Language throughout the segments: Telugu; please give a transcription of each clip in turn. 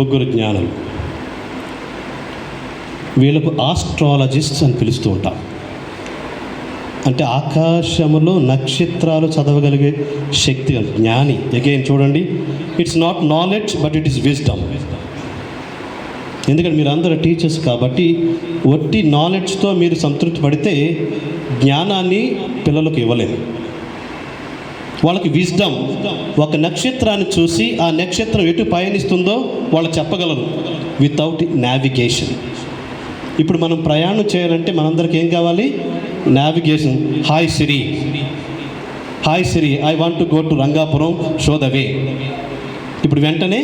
ముగ్గురు జ్ఞానం వీళ్ళకు ఆస్ట్రాలజిస్ట్స్ అని పిలుస్తూ ఉంటాం. అంటే ఆకాశములో నక్షత్రాలు చదవగలిగే శక్తి జ్ఞాని. అగైన్ చూడండి it's not knowledge but it is wisdom ఎందుకంటే మీరు అందరూ టీచర్స్ కాబట్టి ఒట్టి నాలెడ్జ్తో మీరు సంతృప్తి పడితే జ్ఞానాన్ని పిల్లలకు ఇవ్వలేము. వాళ్ళకి విజ్డమ్ ఒక నక్షత్రాన్ని చూసి ఆ నక్షత్రం ఎటు పయనిస్తుందో వాళ్ళు చెప్పగలరు. వితౌట్ నావిగేషన్ ఇప్పుడు మనం ప్రయాణం చేయాలంటే మనందరికి ఏం కావాలి? Navigation hi Siri hi Siri I want to go to Rangapuram show the way ఇప్పుడు వెంటనే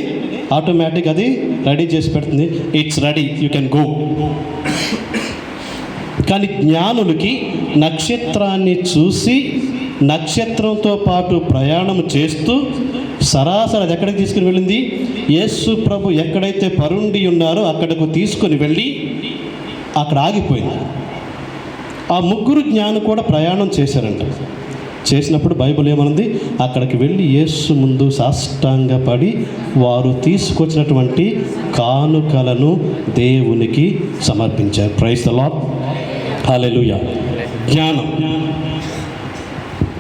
ఆటోమేటిక్ అది రెడీ చేసి పెడుతుంది. It's ready you can go కానీ జ్ఞానులకి నక్షత్రాన్ని చూసి నక్షత్రంతో పాటు ప్రయాణం చేస్తూ సరాసరి అది ఎక్కడికి తీసుకుని వెళ్ళింది? యేసు ప్రభు ఎక్కడైతే పరుండి ఉన్నారో అక్కడకు తీసుకుని వెళ్ళి అక్కడ ఆగిపోయింది. ఆ ముగ్గురు జ్ఞానం కూడా ప్రయాణం చేశారంట. చేసినప్పుడు బైబిల్ ఏమనుంది? అక్కడికి వెళ్ళి యేసు ముందు సాష్టాంగపడి వారు తీసుకొచ్చినటువంటి కానుకలను దేవునికి సమర్పించారు. ప్రైస్ ద లాట్ హల్లెలూయా జ్ఞానం.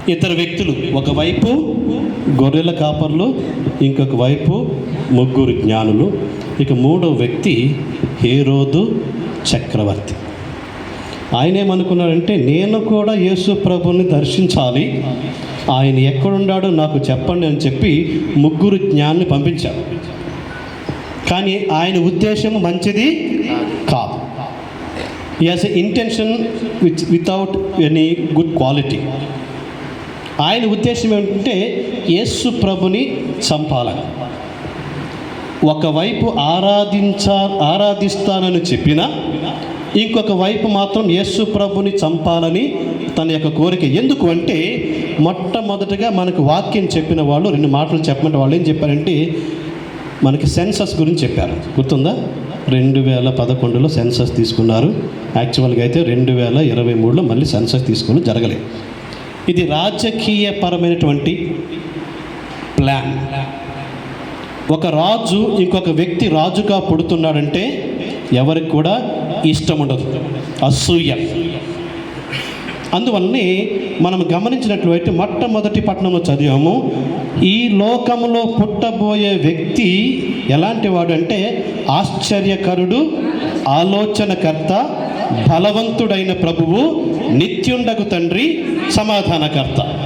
ఇద్దరు వ్యక్తులు ఒకవైపు గొర్రెల కాపర్లు ఇంకొక వైపు ముగ్గురు జ్ఞానులు. ఇక మూడో వ్యక్తి హేరోదు చక్రవర్తి. ఆయన ఏమనుకున్నాడంటే నేను కూడా యేసు ప్రభుని దర్శించాలి. ఆయన ఎక్కడున్నాడో నాకు చెప్పండి అని చెప్పి ముగ్గురు జ్ఞాన్ని పంపించారు కానీ ఆయన ఉద్దేశం మంచిది కాదు. As a intention with without any good quality ఆయన ఉద్దేశం ఏమిటంటే యేసు ప్రభుని చంపాలని. ఒకవైపు ఆరాధించా ఆరాధిస్తానని చెప్పిన ఇంకొక వైపు మాత్రం యేసు ప్రభుని చంపాలని తన యొక్క కోరిక. ఎందుకు అంటే మొట్టమొదటిగా మనకు వాక్యం చెప్పిన వాళ్ళు రెండు మాటలు చెప్పమంటే వాళ్ళు ఏం చెప్పారంటే మనకి సెన్సస్ గురించి చెప్పారు. గుర్తుందా? రెండు వేల పదకొండులో సెన్సస్ తీసుకున్నారు. యాక్చువల్గా అయితే రెండు వేల ఇరవై మూడులో మళ్ళీ సెన్సస్ తీసుకుని జరగలేదు ఇది రాజకీయపరమైనటువంటి ప్లాన్ ఒక రాజు ఇంకొక వ్యక్తి రాజుగా పుడుతున్నాడంటే ఎవరికి కూడా ఇష్టం ఉండదు. అసూయ. అందువల్లనే మనం గమనించినట్లయితే మొట్టమొదటి పట్టణంలో చదివాము ఈ లోకంలో పుట్టబోయే వ్యక్తి ఎలాంటి వాడు అంటే ఆశ్చర్యకరుడు ఆలోచనకర్త బలవంతుడైన ప్రభువు నిత్యుండకు తండ్రి సమాధానకర్త.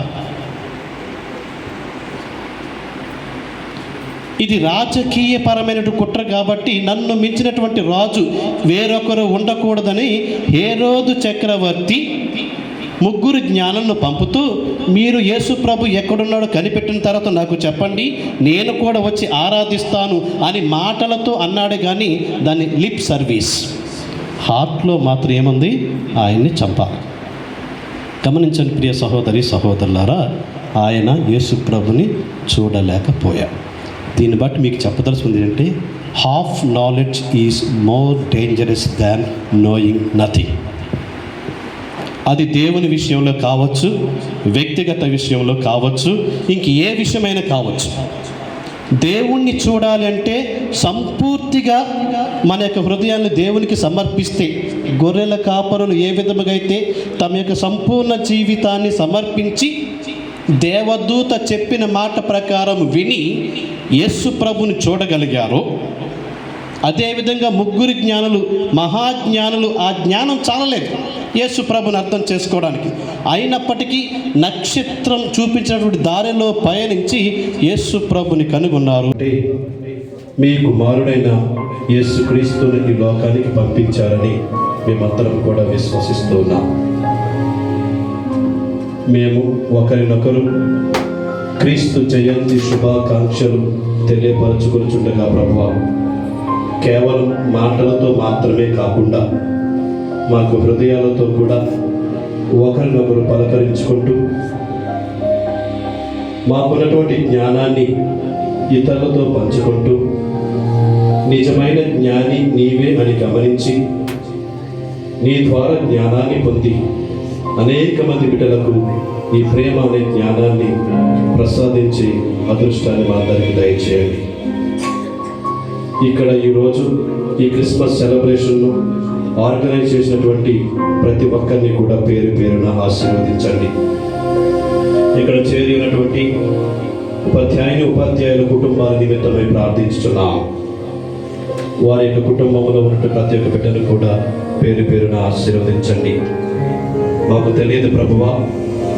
ఇది రాజకీయపరమైన కుట్ర కాబట్టి నన్ను మించినటువంటి రాజు వేరొకరు ఉండకూడదని హేరోదు చక్రవర్తి ముగ్గురు జ్ఞానంను పంపుతూ మీరు యేసు ప్రభు ఎక్కడున్నాడో కనిపెట్టిన తర్వాత నాకు చెప్పండి నేను కూడా వచ్చి ఆరాధిస్తాను అని మాటలతో అన్నాడు కానీ దాని లిప్ సర్వీస్. హార్ట్లో మాత్రం ఏముంది? ఆయన్ని చంపాలి. గమనించండి ప్రియ సహోదరి సహోదరులారా ఆయన యేసు ప్రభుని చూడలేకపోయా. దీన్ని బట్టి మీకు చెప్పదలుచుకుంది ఏంటంటే half knowledge is more dangerous than knowing nothing. అది దేవుని విషయంలో కావచ్చు వ్యక్తిగత విషయంలో కావచ్చు ఇంక ఏ విషయమైనా కావచ్చు. దేవుణ్ణి చూడాలంటే సంపూర్తిగా మన యొక్క హృదయాన్ని దేవునికి సమర్పిస్తే గొర్రెల కాపరులు ఏ విధముగా అయితే తమ యొక్క సంపూర్ణ జీవితాన్ని సమర్పించి దేవదూత చెప్పిన మాట ప్రకారం విని యస్సు ప్రభుని చూడగలిగారో అదేవిధంగా ముగ్గురు జ్ఞానులు మహాజ్ఞానులు ఆ జ్ఞానం చాలలేదు యేసు ప్రభుని అర్థం చేసుకోవడానికి. అయినప్పటికీ నక్షత్రం చూపించినటువంటి దారిలో పయనించి యేసు ప్రభుని కనుగొన్నారు. మీ కుమారుడైన యేసుక్రీస్తుని లోకానికి పంపించారని మేమందరం కూడా విశ్వసిస్తున్నాం. మేము ఒకరినొకరు క్రీస్తు జయంతి శుభాకాంక్షలు తెలియపరచుకొనిచుండగా ప్రభు కేవలం మాటలతో మాత్రమే కాకుండా మాకు హృదయాలతో కూడా ఒకరినొకరు పలకరించుకుంటూ మాకున్నటువంటి జ్ఞానాన్ని ఇతరులతో పంచుకుంటూ నిజమైన జ్ఞాని నీవే అని గమనించి నీ ద్వారా జ్ఞానాన్ని పొంది అనేక మంది బిడ్డలకు ఈ ప్రేమ అనే జ్ఞానాన్ని ప్రసాదించి అదృష్టాన్ని మా అందరికీ దయచేయండి. ఇక్కడ ఈరోజు ఈ క్రిస్మస్ సెలబ్రేషన్ను ఆర్గనైజ్ చేసినటువంటి ప్రతి ఒక్కరిని కూడా పేరు పేరున ఆశీర్వదించండి. ఇక్కడ చేరి ఉన్నటువంటి ఉపాధ్యాయుని ఉపాధ్యాయుల కుటుంబాల నిమిత్తమై ప్రార్థించుతున్నాం. వారి యొక్క కుటుంబంలో ఉన్న ప్రతి ఒక్క బిడ్డను కూడా పేరు పేరున ఆశీర్వదించండి. మాకు తెలియదు ప్రభువా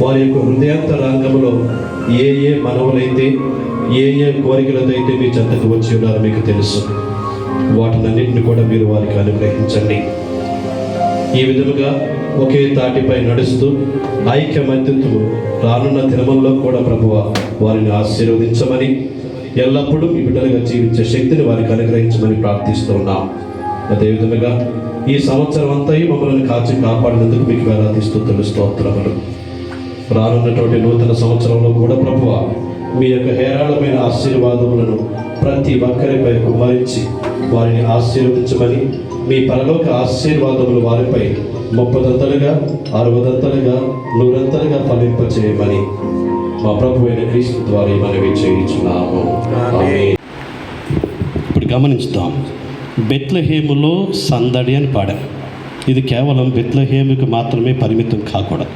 వారి యొక్క హృదయాంతరంగంలో ఏ ఏ మనవులైతే ఏ ఏ కోరికలతో అయితే మీ చెంతకు వచ్చి ఉన్నారో మీకు తెలుసు. వాటినన్నింటిని కూడా మీరు వారికి అనుగ్రహించండి. ఈ విధముగా ఒకే తాటిపై నడుస్తూ ఐక్యమత్యతు రానున్న దినముల్లో కూడా ప్రభువ వారిని ఆశీర్వదించమని ఎల్లప్పుడూ మీ బిడ్డలుగా జీవించే శక్తిని వారికి అనుగ్రహించమని ప్రార్థిస్తున్నాం అదేవిధంగా ఈ సంవత్సరం అంతా మమ్మల్ని కాచి కాపాడినందుకు మీకు వేలాదిస్తూ స్తోత్రములు. రానున్నటువంటి నూతన సంవత్సరంలో కూడా ప్రభువ మీ యొక్క హేరాళమైన ఆశీర్వాదములను ప్రతి ఒక్కరిపై కుమరించి వారిని ఆశీర్వదించమని మీ పరలోక ఆశీర్వాదములు వారిపై ముప్పదంతలుగా అరవదంతలుగా నూరంతలుగా ఫలింపచేయమని మా ప్రభు అయిన క్రీస్తు ద్వారా మనవి చేయించున్నాము. ఇప్పుడు గమనించుదాం. బెత్లహేములో సందడి అని పాడాం. ఇది కేవలం బెత్లహేముకి మాత్రమే పరిమితం కాకూడదు.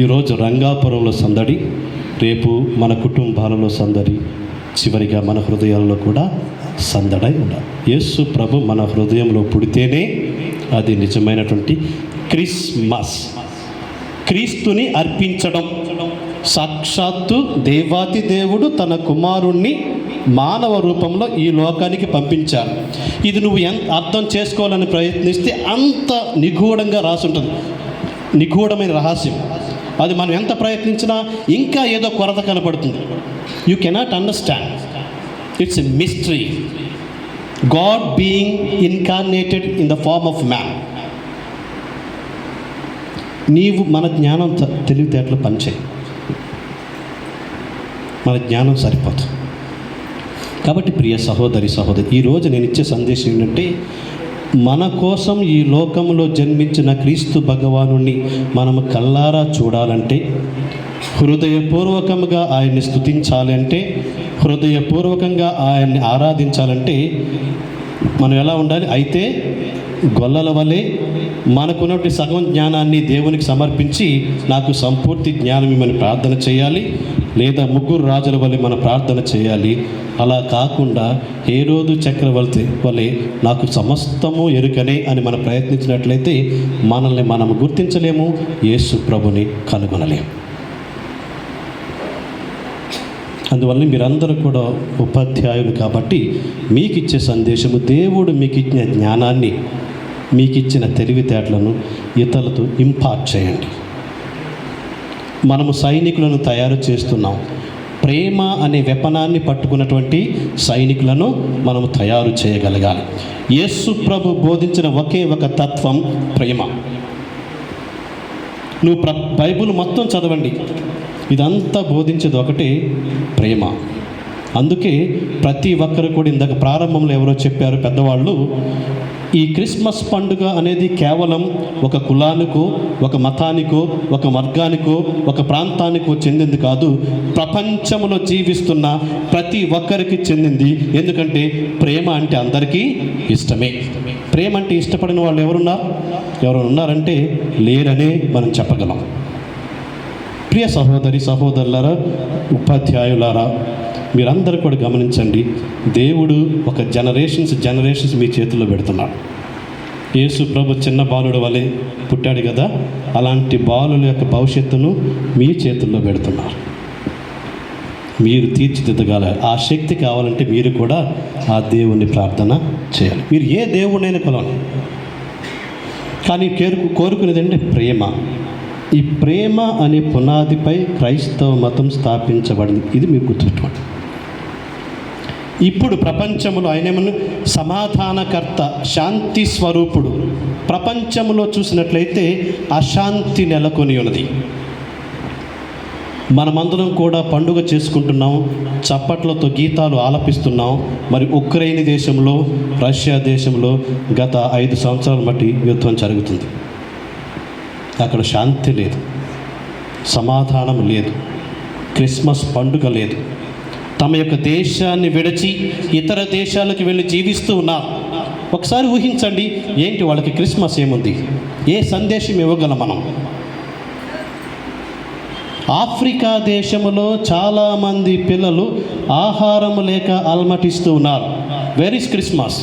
ఈరోజు రంగాపురంలో సందడి రేపు మన కుటుంబాలలో సందడి చివరిగా మన హృదయాల్లో కూడా సందడై ఉండాలి. యేసు ప్రభు మన హృదయంలో పుడితేనే అది నిజమైనటువంటి క్రిస్మస్. క్రీస్తుని అర్పించడం. సాక్షాత్తు దేవాతి దేవుడు తన కుమారుణ్ణి మానవ రూపంలో ఈ లోకానికి పంపించారు ఇది నువ్వు ఎంత అర్థం చేసుకోవాలని ప్రయత్నిస్తే అంత నిగూఢంగా రాసుంటుంది. నిగూఢమైన రహస్యం. అది మనం ఎంత ప్రయత్నించినా ఇంకా ఏదో కొరత కనపడుతుంది. You cannot understand it's a mystery God being incarnated in the form of man నీవు మన జ్ఞానం తెలివితేటలు పనిచేయి మన జ్ఞానం సరిపోదు. కాబట్టి ప్రియ సహోదరి సహోదరి ఈరోజు నేను ఇచ్చే సందేశం ఏంటంటే మన కోసం ఈ లోకంలో జన్మించిన క్రీస్తు భగవాను మనము కల్లారా చూడాలంటే హృదయపూర్వకంగా ఆయన్ని స్తుతించాలి అంటే హృదయపూర్వకంగా ఆయన్ని ఆరాధించాలంటే మనం ఎలా ఉండాలి? అయితే గొల్లల వలె మనకున్నటువంటి సగం జ్ఞానాన్ని దేవునికి సమర్పించి నాకు సంపూర్తి జ్ఞానం ఇమ్మని ప్రార్థన చేయాలి. లేదా ముగ్గురు రాజుల వలె మన ప్రార్థన చేయాలి. అలా కాకుండా ఏ రోజు చక్రవర్తి వలె నాకు సమస్తము ఎరుకనే అని మనం ప్రయత్నించినట్లయితే మనల్ని మనం గుర్తించలేము. యేసు ప్రభుని కనుగొనలేము. అందువల్ల మీరందరూ కూడా ఉపాధ్యాయులు కాబట్టి మీకు ఇచ్చే సందేశము దేవుడు మీకు ఇచ్చిన జ్ఞానాన్ని మీకు ఇచ్చిన తెలివితేటలను ఇతరులతో ఇంపార్ట్ చేయండి. మనము సైనికులను తయారు చేస్తున్నాం. ప్రేమ అనే వెపనాన్ని పట్టుకున్నటువంటి సైనికులను మనము తయారు చేయగలగాలి. యేసు ప్రభు బోధించిన ఒకే ఒక తత్వం ప్రేమ. నువ్వు ప్ర బైబుల్ మొత్తం చదవండి. ఇదంతా బోధించేది ఒకటే ప్రేమ. అందుకే ప్రతి ఒక్కరు కూడా ఇందాక ప్రారంభంలో ఎవరో చెప్పారు పెద్దవాళ్ళు ఈ క్రిస్మస్ పండుగ అనేది కేవలం ఒక కులానికో ఒక మతానికో ఒక వర్గానికో ఒక ప్రాంతానికో చెందింది కాదు. ప్రపంచంలో జీవిస్తున్న ప్రతి ఒక్కరికి చెందింది. ఎందుకంటే ప్రేమ అంటే అందరికీ ఇష్టమే. ప్రేమ అంటే ఇష్టపడిన వాళ్ళు ఎవరున్నారు? ఎవరు ఉన్నారంటే లేరనే మనం చెప్పగలం. ప్రియ సహోదరి సహోదరులారా ఉపాధ్యాయులారా మీరందరూ కూడా గమనించండి దేవుడు ఒక జనరేషన్స్ జనరేషన్స్ మీ చేతుల్లో పెడుతున్నాడు. యేసు ప్రభు చిన్న బాలుడు వలె పుట్టాడు కదా అలాంటి బాలుల యొక్క భవిష్యత్తును మీ చేతుల్లో పెడుతున్నారు. మీరు తీర్చిదిద్దగల ఆ శక్తి కావాలంటే మీరు కూడా ఆ దేవుణ్ణి ప్రార్థన చేయాలి. మీరు ఏ దేవుడినైనా కొలవండి కానీ కేరుకు కోరుకునేదంటే ప్రేమ. ఈ ప్రేమ అనే పునాదిపై క్రైస్తవ మతం స్థాపించబడింది. ఇది మీరు గుర్తుపెట్టుకోండి ఇప్పుడు ప్రపంచంలో ఆయనేమను సమాధానకర్త శాంతి స్వరూపుడు. ప్రపంచంలో చూసినట్లయితే అశాంతి నెలకొని ఉన్నది. మనమందరం కూడా పండుగ చేసుకుంటున్నాం చప్పట్లతో గీతాలు ఆలపిస్తున్నాం. మరి ఉక్రెయిన్ దేశంలో రష్యా దేశంలో గత ఐదు సంవత్సరాల బట్టి యుద్ధం జరుగుతుంది. అక్కడ శాంతి లేదు. సమాధానం లేదు. క్రిస్మస్ పండుగ లేదు. తమ యొక్క దేశాన్ని విడిచి ఇతర దేశాలకు వెళ్ళి జీవిస్తూ ఉన్నారు ఒకసారి ఊహించండి ఏంటి వాళ్ళకి క్రిస్మస్ ఏముంది? ఏ సందేశం ఇవ్వగలం మనం? ఆఫ్రికా దేశంలో చాలామంది పిల్లలు ఆహారం లేక అల్మటిస్తూ ఉన్నారు. వెర్ ఇస్ క్రిస్మస్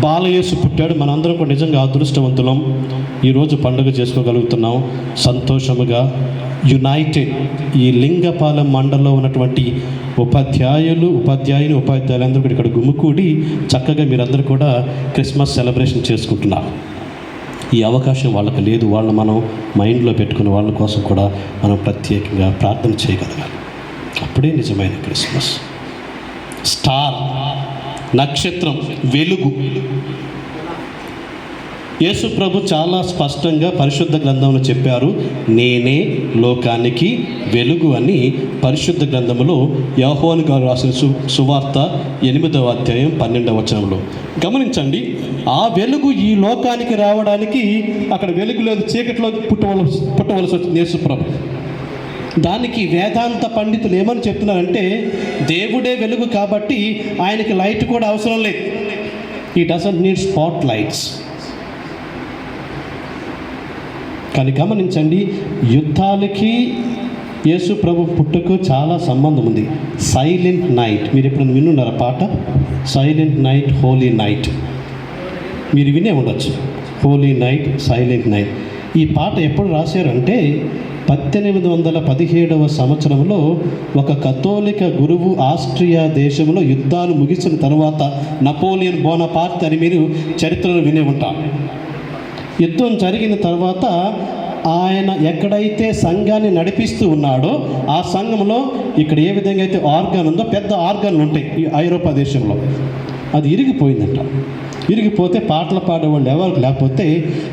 బాలయేసు పుట్టాడు. మనందరం కూడా నిజంగా అదృష్టవంతులం. ఈరోజు పండుగ చేసుకోగలుగుతున్నాం. సంతోషముగా యునైటెడ్ ఈ లింగపాలెం మండలంలో ఉన్నటువంటి ఉపాధ్యాయులు ఉపాధ్యాయుని ఉపాధ్యాయులందరూ కూడా ఇక్కడ గుమ్ముకూడి చక్కగా మీరందరూ కూడా క్రిస్మస్ సెలబ్రేషన్ చేసుకుంటున్నారు. ఈ అవకాశం వాళ్ళకి లేదు. వాళ్ళు మనం మైండ్లో పెట్టుకుని వాళ్ళ కోసం కూడా మనం ప్రత్యేకంగా ప్రార్థన చేయగలగాలి. అప్పుడే నిజమైన క్రిస్మస్. స్టార్ నక్షత్రం వెలుగు. యేసు ప్రభు చాలా స్పష్టంగా పరిశుద్ధ గ్రంథంలో చెప్పారు నేనే లోకానికి వెలుగు అని పరిశుద్ధ గ్రంథంలో యహోన్ గారు రాసిన సు సువార్త ఎనిమిదవ అధ్యాయం పన్నెండవ వచనంలో. గమనించండి ఆ వెలుగు ఈ లోకానికి రావడానికి అక్కడ వెలుగు లేదు చీకట్లో పుట్టవలసి పుట్టవలసి వచ్చింది యేసు ప్రభు. దానికి వేదాంత పండితులు ఏమని చెప్తున్నారంటే దేవుడే వెలుగు కాబట్టి ఆయనకి లైట్ కూడా అవసరం లేదు. ఈ డజంట్ నీడ్ స్పాట్ లైట్స్ కానీ గమనించండి యుద్ధాలకి యేసు ప్రభు పుట్టుకు చాలా సంబంధం ఉంది. సైలెంట్ నైట్ మీరు ఎప్పుడు వినున్నారా పాట? సైలెంట్ నైట్ హోలీ నైట్ మీరు వినే ఉండొచ్చు. హోలీ నైట్ సైలెంట్ నైట్ ఈ పాట ఎప్పుడు రాశారంటే పద్దెనిమిది వందల పదిహేడవ సంవత్సరంలో ఒక కథోలిక గురువు ఆస్ట్రియా దేశంలో యుద్ధాలు ముగిసిన తర్వాత నపోలియన్ బోనపార్త్ అని మీరు చరిత్రలో వినే ఉంటారు. యుద్ధం జరిగిన తర్వాత ఆయన ఎక్కడైతే సంఘాన్ని నడిపిస్తూ ఉన్నాడో ఆ సంఘంలో ఇక్కడ ఏ విధంగా అయితే ఆర్గాన్ ఉందో పెద్ద ఆర్గాన్లు ఉంటాయి ఈ ఐరోపా దేశంలో. అది ఇరిగిపోయిందంట. ఇరిగిపోతే పాటలు పాడేవాళ్ళు ఎవరికి లేకపోతే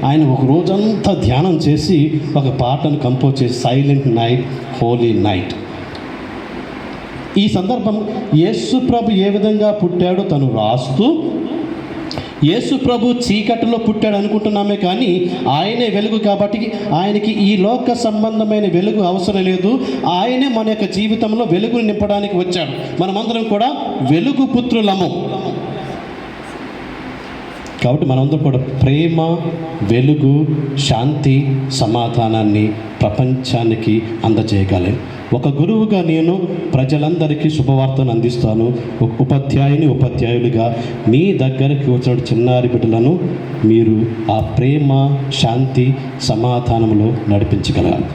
ఆయన ఒక రోజంతా ధ్యానం చేసి ఒక పాటను కంపోజ్ చేసి సైలెంట్ నైట్ హోలీ నైట్ ఈ సందర్భం యేసు ప్రభు ఏ విధంగా పుట్టాడో తను రాస్తూ యేసు ప్రభు చీకటిలో పుట్టాడు అనుకుంటున్నామే కానీ ఆయనే వెలుగు కాబట్టి ఆయనకి ఈ లోక సంబంధమైన వెలుగు అవసరం లేదు. ఆయనే మన యొక్క జీవితంలో వెలుగును నింపడానికి వచ్చాడు. మనమందరం కూడా వెలుగు పుత్రులము. కాబట్టి మనందరం కూడా ప్రేమ వెలుగు శాంతి సమాధానాన్ని ప్రపంచానికి అందజేయగలం. ఒక గురువుగా నేను ప్రజలందరికీ శుభవార్తను అందిస్తాను. ఒక ఉపాధ్యాయుని ఉపాధ్యాయులుగా మీ దగ్గరికి వచ్చిన చిన్నారి బిడ్డలను మీరు ఆ ప్రేమ శాంతి సమాధానంలో నడిపించగలగాలి.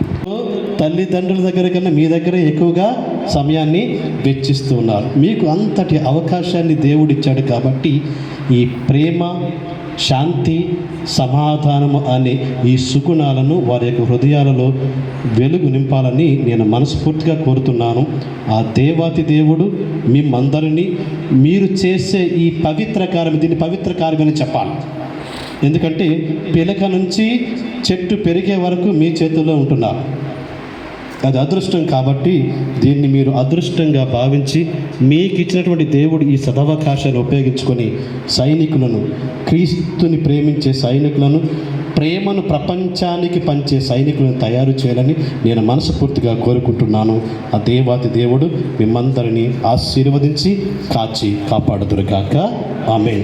తల్లిదండ్రుల దగ్గర కన్నా మీ దగ్గర ఎక్కువగా సమయాన్ని వెచ్చిస్తూ ఉన్నారు. మీకు అంతటి అవకాశాన్ని దేవుడిచ్చాడు కాబట్టి ఈ ప్రేమ శాంతి సమాధానము అనే ఈ సుగుణాలను వారి యొక్క హృదయాలలో వెలుగు నింపాలని నేను మనస్ఫూర్తిగా కోరుతున్నాను. ఆ దేవాతి దేవుడు మిమ్మందరినీ మీరు చేసే ఈ పవిత్ర కార్యం దీన్ని పవిత్ర కార్యమని చెప్పాలి. ఎందుకంటే పిలక నుంచి చెట్టు పెరిగే వరకు మీ చేతుల్లో ఉంటున్నారు. అది అదృష్టం కాబట్టి దీన్ని మీరు అదృష్టంగా భావించి మీకు ఇచ్చినటువంటి దేవుడు ఈ సదవకాశాన్ని ఉపయోగించుకొని సైనికులను క్రీస్తుని ప్రేమించే సైనికులను ప్రేమను ప్రపంచానికి పంచే సైనికులను తయారు చేయాలని నేను మనస్ఫూర్తిగా కోరుకుంటున్నాను. ఆ దేవాతి దేవుడు మిమ్మందరినీ ఆశీర్వదించి కాచి కాపాడుదురుగాక. ఆమె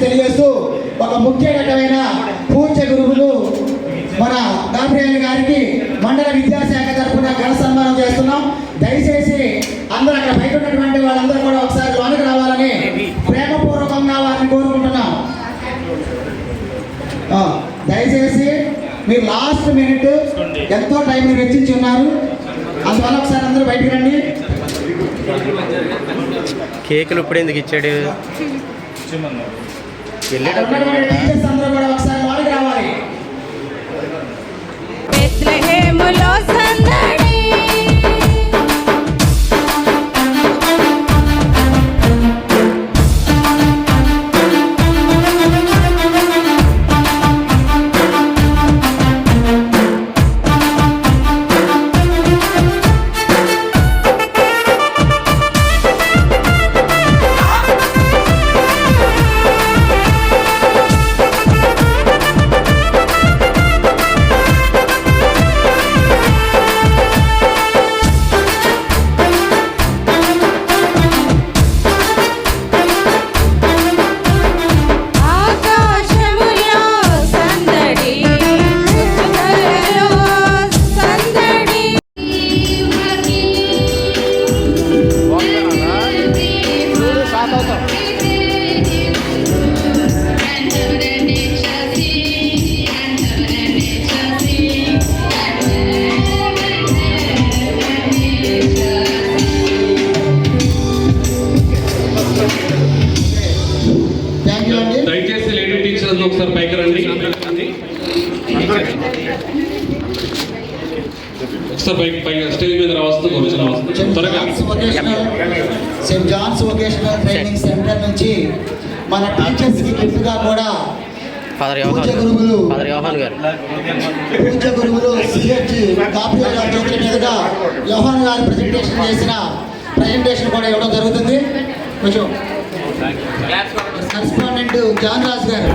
తెలియజేస్తూ ఒక ముఖ్యమైన పూజ్య గురువులు మన గాబ్రియల్ గారికి మండల విద్యాశాఖ తరఫున ఘన సన్మానం చేస్తున్నాం. దయచేసి అందరూ అక్కడ బయట ఉన్నటువంటి వాళ్ళందరూ కూడా ఒకసారి లోనికి రావాలని ప్రేమపూర్వకంగా వారిని కోరుకుంటున్నాం. ఆ, దయచేసి మీరు లాస్ట్ మినిట్ ఎంతో టైం మీరు వెచ్చించి ఉన్నారు. అందువల్ల ఒకసారి అందరూ బయటికి రండి. కేకులు ఇప్పుడు ఎందుకు ఇచ్చాడు? వెళ్ళేటప్పుడు Saint John's vocational training centre నుంచి మన టీచర్స్కి గిఫ్ట్గా కూడా యోహాన్ గురువులు ఫాదర్ యోహాన్ గారు. పూజ్య గురువులు సిహెచ్ కాపీల గారి చేతుల మీదుగా యోహాన్ గారు ప్రజెంటేషన్ చేసిన ప్రజెంటేషన్ కూడా ఇవ్వడం జరుగుతుంది. కొంచెం కరెస్పాండెంట్ జాన్ రాజ్ గారు.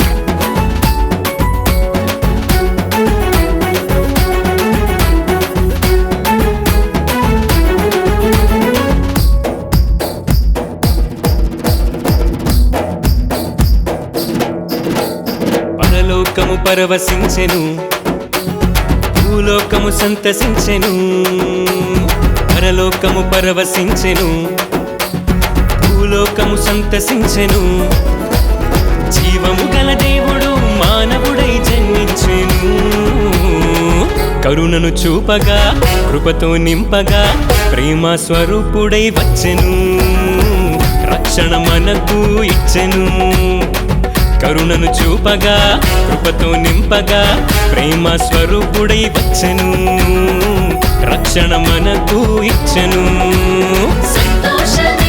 పరవశించెను భూలోకము సంతసించెను. పరలోకము పరవశించెను భూలోకము సంతసించెను. జీవము గల దేవుడు మానవుడై జన్మించెను. కరుణను చూపగా కృపతో నింపగా ప్రేమ స్వరూపుడై వచ్చెను. రక్షణ మనకు ఇచ్చెను. కరుణను చూపగా కృపతో నింపగా ప్రేమ స్వరూపుడై వచ్చను. రక్షణ మనకు ఇచ్చెను. సంతోషమే